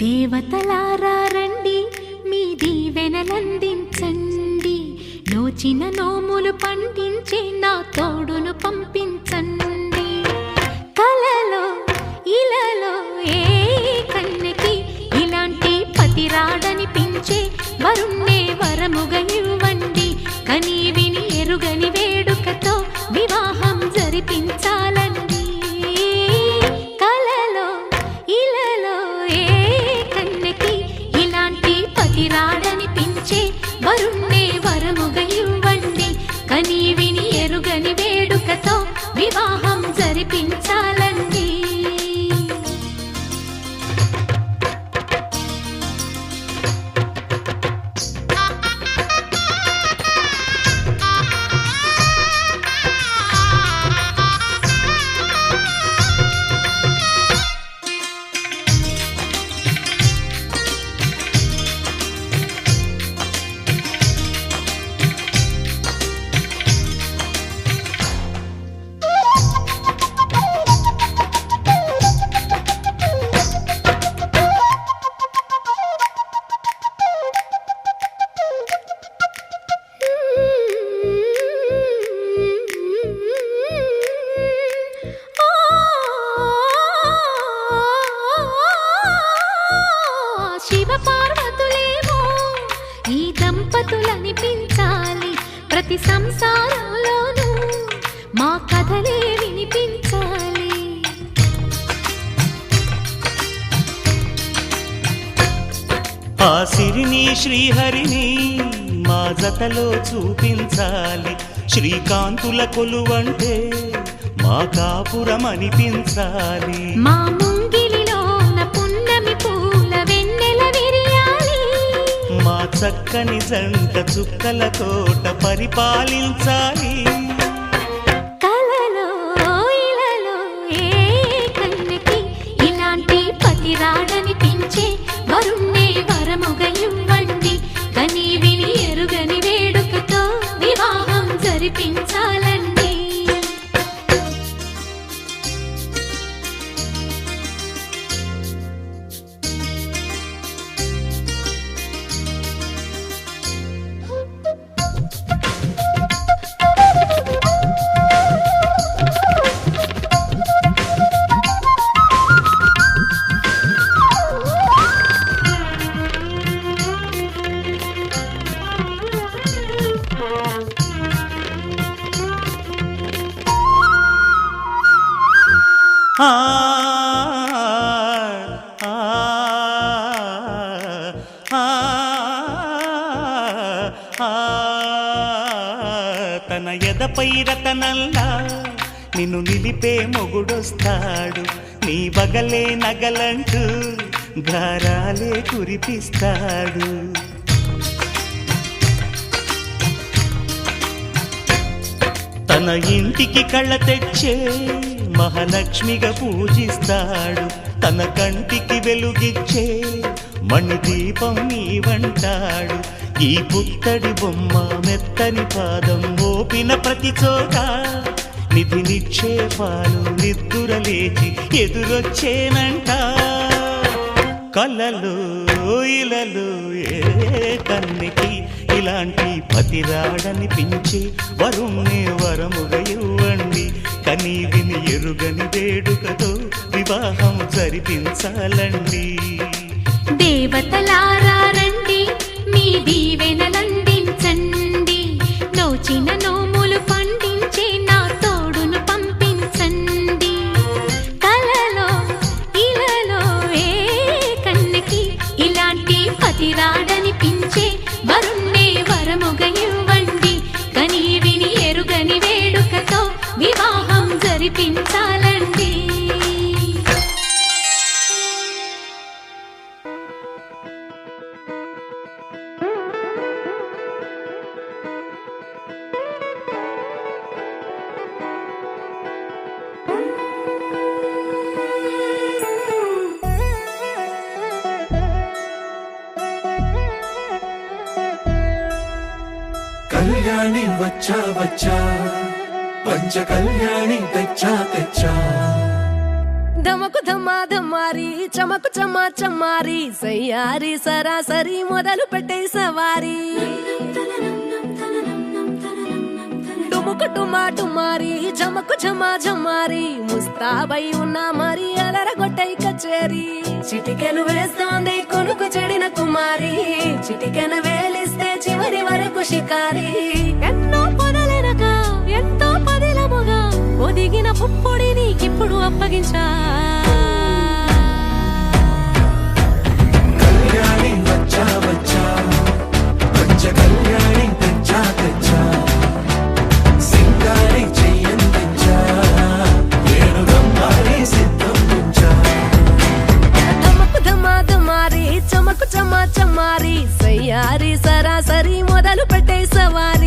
దేవతలారా రండి మీ దీవెనలందించండి. నోచిన నోములు పండించే నా తోడును పంపించండి. కలలో ఇలలో ఏ కన్నెకి ఇలాంటి పతిరాడనిపించే వరుణ్ణే వరముగా ఇవ్వండి. కని విని ఎరుగని వేడుకతో వివాహం జరిపించాలండి కని విని ఎరుగని వేడుకతో వివాహం జరిపించా శివ పార్వతులేమో ఈ దంపతులనిపించాలి ప్రతి సంసారంలోనూ. మా కథలే వినిపించాలి. ఆ సిరిని శ్రీహరిని మా జతలో చూపించాలి. శ్రీకాంతుల కొలువంటే మా కాపురం అనిపించాలి మా చక్కని జంట చుక్కల తోట పరిపాలించాలి. తన రతనల్లా నిన్ను నిలిపే మొగుడొస్తాడు. నీ బగలే నగలంటూ గారాలే కురిపిస్తాడు. తన ఇంటికి కళ్ళ తెచ్చే మహాలక్ష్మిగా పూజిస్తాడు. తన కంటికి వెలుగిచ్చే మణి దీపం నీవంటాడు ఈ పుత్తడి బొమ్మ మెత్తని పాదం మోపిన ప్రతి చోట నిధి నిక్షేపాలు నిద్దుర లేచి ఎదురొచ్చేనంట. కలలు ఇలలు ఏ కన్నికి ఇలాంటి పతిరాడనిపించి వరుణ్ణి వరముగా ఇవ్వండి. కనీ విని ఎరుగని వేడుకతో వివాహం జరిపించాలండి. దేవతలారా కళ్యాణి వచ్చా వచ్చా. పంచ కళ్యాణి తెచ్చా తెచ్చా. గమ ధమా చమకు చమా చమ్మారి. సయ్యారి సరాసరి మొదలు పెట్టే సవారి. డుముకు టుమా టుమారి చమకు చమా చమారి ముస్తాబై ఉన్నా మరి అలరగొట్టై కచేరి. చిటికెను వేస్తోంది కొనుకు చెడిన కుమారి. చిటికెను వేలిస్తే చివరి వరకు షికారి. ఒదిగిన పుప్పొడి నీకిప్పుడు అప్పగించా. కళ్యాణి వచ్చా వచ్చా. పంచ కళ్యాణి తెచ్చా తెచ్చా. సింగారి చెయ్యందించా నేను రమ్మారి సిద్ధం ఉంచా ధమకు ధమా ధమారి చమకు చమా చమారి సయ్యారి సరాసరి మొదలు పెట్టే సవారి.